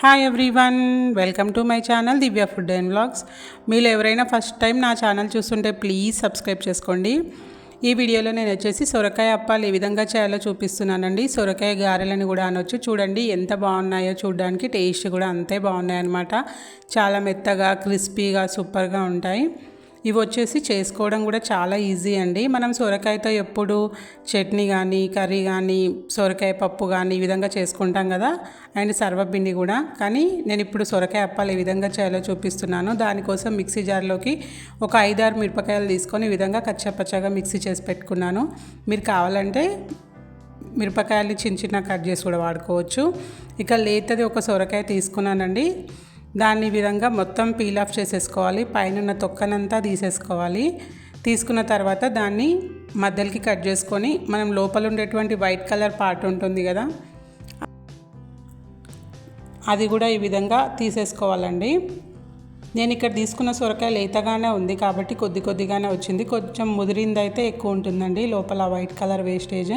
Hi everyone welcome to my channel Divya food and blogs మీరు ఎవరైనా first time నా channel చూస్తుంటే please subscribe చేసుకోండి. ఈ వీడియోలో నేను వచ్చేసి సొరకాయ అప్పాలు ఏ విధంగా చేయాలో చూపిస్తున్నానండి. సొరకాయ గారెలని కూడా అనొచ్చు. చూడండి ఎంత బాగున్నాయో చూడడానికి టేస్ట్ కూడా అంతే బాగున్నాయి అనమాట చాలా మెత్తగా క్రిస్పీగా సూపర్గా ఉంటాయి. ఇవి వచ్చేసి చేసుకోవడం కూడా చాలా ఈజీ అండి. మనం సొరకాయతో ఎప్పుడు చట్నీ కానీ కర్రీ కానీ సొరకాయ పప్పు కానీ ఈ విధంగా చేసుకుంటాం కదా అండ్ సర్వపిండి కూడా. కానీ నేను ఇప్పుడు సొరకాయ అప్పాలు ఏ విధంగా చేయాలో చూపిస్తున్నాను. దానికోసం మిక్సీ జార్లోకి ఒక ఐదారు మిరపకాయలు తీసుకొని ఈ విధంగా కచ్చపచ్చగా మిక్సీ చేసి పెట్టుకున్నాను. మీరు కావాలంటే మిరపకాయలు చిన్న చిన్న కట్ చేసి కూడా వాడుకోవచ్చు. ఇక లేతది ఒక సొరకాయ తీసుకున్నానండి. దాన్ని విధంగా మొత్తం పీల్ ఆఫ్ చేసేసుకోవాలి. పైన తొక్కనంతా తీసేసుకోవాలి. తీసుకున్న తర్వాత దాన్ని మధ్యలోకి కట్ చేసుకొని మనం లోపల ఉండేటువంటి వైట్ కలర్ పార్ట్ ఉంటుంది కదా అది కూడా ఈ విధంగా తీసేసుకోవాలండి. నేను ఇక్కడ తీసుకున్న సొరకాయ లేతగానే ఉంది కాబట్టి కొద్ది కొద్దిగానే వచ్చింది. కొంచెం ముదిరింది అయితే ఎక్కువ ఉంటుందండి లోపల వైట్ కలర్ వేస్టేజ్.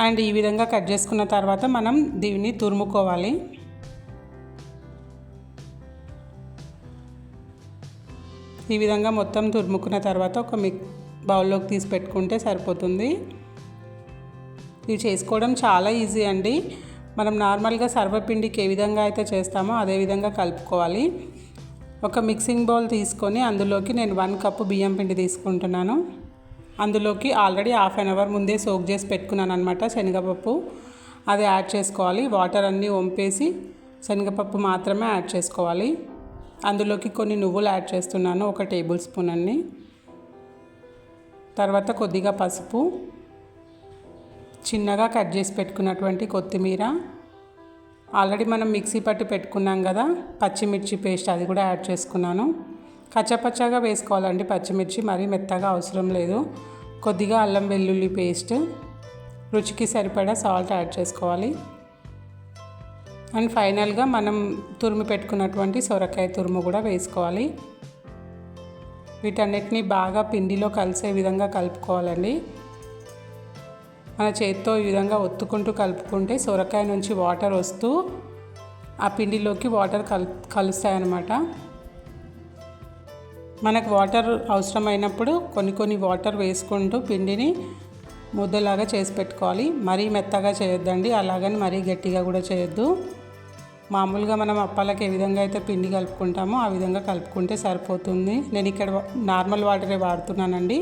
అండ్ ఈ విధంగా కట్ చేసుకున్న తర్వాత మనం దీన్ని తురుముకోవాలి. ఈ విధంగా మొత్తం తురుముకున్న తర్వాత ఒక మిక్ బౌల్లోకి తీసి పెట్టుకుంటే సరిపోతుంది. ఇవి చేసుకోవడం చాలా ఈజీ అండి. మనం నార్మల్గా సర్వపిండికి ఏ విధంగా అయితే చేస్తామో అదే విధంగా కలుపుకోవాలి. ఒక మిక్సింగ్ బౌల్ తీసుకొని అందులోకి నేను వన్ కప్పు బియ్యం పిండి తీసుకుంటున్నాను. అందులోకి ఆల్రెడీ హాఫ్ అన్ అవర్ ముందే సోక్ చేసి పెట్టుకున్నాను అనమాట శనగపప్పు. అది యాడ్ చేసుకోవాలి. వాటర్ అన్నీ వంపేసి శనగపప్పు మాత్రమే యాడ్ చేసుకోవాలి. అందులోకి కొన్ని నువ్వులు యాడ్ చేస్తున్నాను ఒక టేబుల్ స్పూన్ అన్ని. తర్వాత కొద్దిగా పసుపు. చిన్నగా కట్ చేసి పెట్టుకున్నటువంటి కొత్తిమీర. ఆల్రెడీ మనం మిక్సీ పట్టి పెట్టుకున్నాం కదా పచ్చిమిర్చి పేస్ట్ అది కూడా యాడ్ చేసుకున్నాను. కచ్చపచ్చగా వేసుకోవాలండి పచ్చిమిర్చి మరీ మెత్తగా అవసరం లేదు. కొద్దిగా అల్లం వెల్లుల్లి పేస్ట్. రుచికి సరిపడా సాల్ట్ యాడ్ చేసుకోవాలి. అండ్ ఫైనల్గా మనం తురుము పెట్టుకున్నటువంటి సొరకాయ తురుము కూడా వేసుకోవాలి. వీటన్నిటిని బాగా పిండిలో కలిసే విధంగా కలుపుకోవాలండి. మన చేతితో ఈ విధంగా ఒత్తుకుంటూ కలుపుకుంటే సొరకాయ నుంచి వాటర్ వస్తూ ఆ పిండిలోకి వాటర్ కల్ కలుస్తాయన్నమాట. మనకు వాటర్ అవసరమైనప్పుడు కొన్ని కొన్ని వాటర్ వేసుకుంటూ పిండిని ముద్దలాగా చేసి పెట్టుకోవాలి. మరీ మెత్తగా చేయొద్దండి. అలాగని మరీ గట్టిగా కూడా చేయొద్దు. మామూలుగా మనం అప్పాలకి ఏ విధంగా అయితే పిండి కలుపుకుంటామో ఆ విధంగా కలుపుకుంటే సరిపోతుంది. నేను ఇక్కడ నార్మల్ వాటరే వాడుతున్నానండి.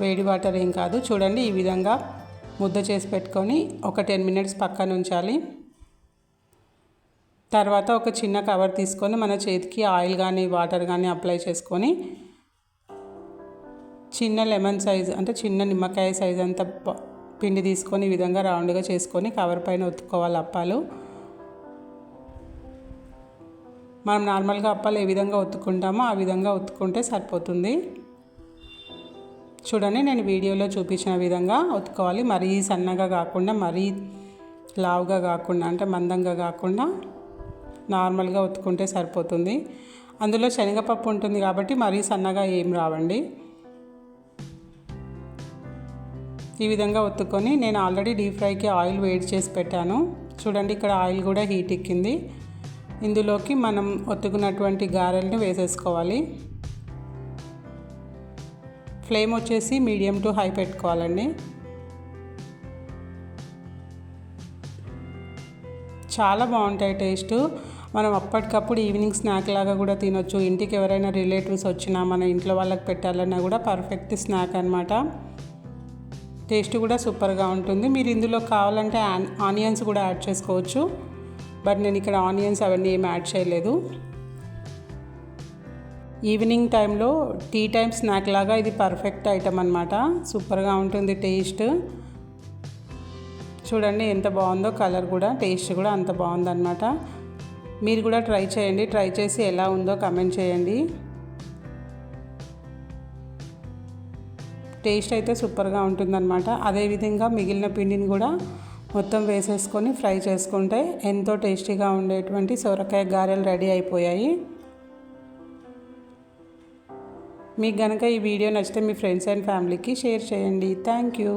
వేడి వాటర్ ఏం కాదు. చూడండి ఈ విధంగా ముద్ద చేసి పెట్టుకొని ఒక టెన్ మినిట్స్ పక్కన ఉంచాలి. తర్వాత ఒక చిన్న కవర్ తీసుకొని మన చేతికి ఆయిల్ కానీ వాటర్ కానీ అప్లై చేసుకొని చిన్న లెమన్ సైజ్ అంటే చిన్న నిమ్మకాయ సైజ్ అంత పిండి తీసుకొని ఈ విధంగా రౌండ్గా చేసుకొని కవర్ పైన ఒత్తుకోవాలి అప్పాలు. మనం నార్మల్గా అప్పాలు ఏ విధంగా ఒత్తుకుంటామో ఆ విధంగా ఒత్తుకుంటే సరిపోతుంది. చూడండి నేను వీడియోలో చూపించిన విధంగా ఒత్తుకోవాలి. మరీ సన్నగా కాకుండా మరీ లావుగా కాకుండా అంటే మందంగా కాకుండా నార్మల్గా ఒత్తుకుంటే సరిపోతుంది. అందులో శనగపప్పు ఉంటుంది కాబట్టి మరీ సన్నగా ఏం రావండి. ఈ విధంగా ఒత్తుకొని నేను ఆల్రెడీ డీప్ ఫ్రైకి ఆయిల్ వేడి చేసి పెట్టాను. చూడండి ఇక్కడ ఆయిల్ కూడా హీట్ ఎక్కింది. ఇందులోకి మనం ఒత్తుకున్నటువంటి గారెల్ని వేసేసుకోవాలి. ఫ్లేమ్ వచ్చేసి మీడియం టు హై పెట్టుకోవాలండి. చాలా బాగుంటాయి టేస్ట్. మనం అప్పటికప్పుడు ఈవినింగ్ స్నాక్ లాగా కూడా తినొచ్చు. ఇంటికి ఎవరైనా రిలేటివ్స్ వచ్చినా మన ఇంట్లో వాళ్ళకి పెట్టాలన్నా కూడా పర్ఫెక్ట్ స్నాక్ అనమాట టేస్ట్ కూడా సూపర్గా ఉంటుంది. మీరు ఇందులో కావాలంటే ఆనియన్స్ కూడా యాడ్ చేసుకోవచ్చు. బట్ నేను ఇక్కడ ఆనియన్స్ అవన్నీ ఏమి యాడ్ చేయలేదు. ఈవినింగ్ టైంలో టీ టైం స్నాక్ లాగా ఇది పర్ఫెక్ట్ ఐటమ్ అనమాట సూపర్గా ఉంటుంది టేస్ట్ చూడండి ఎంత బాగుందో కలర్ కూడా టేస్ట్ కూడా అంత బాగుందన్నమాట. మీరు కూడా ట్రై చేయండి. ట్రై చేసి ఎలా ఉందో కమెంట్ చేయండి. టేస్ట్ అయితే సూపర్గా ఉంటుందన్నమాట. అదేవిధంగా మిగిలిన పిండిని కూడా మొత్తం వేసేసుకొని ఫ్రై చేసుకుంటే ఎంతో టేస్టీగా ఉండేటువంటి సొరకాయ గారెలు రెడీ అయిపోయాయి. మీకు కనుక ఈ వీడియో నచ్చితే మీ ఫ్రెండ్స్ అండ్ ఫ్యామిలీకి షేర్ చేయండి. Thank you.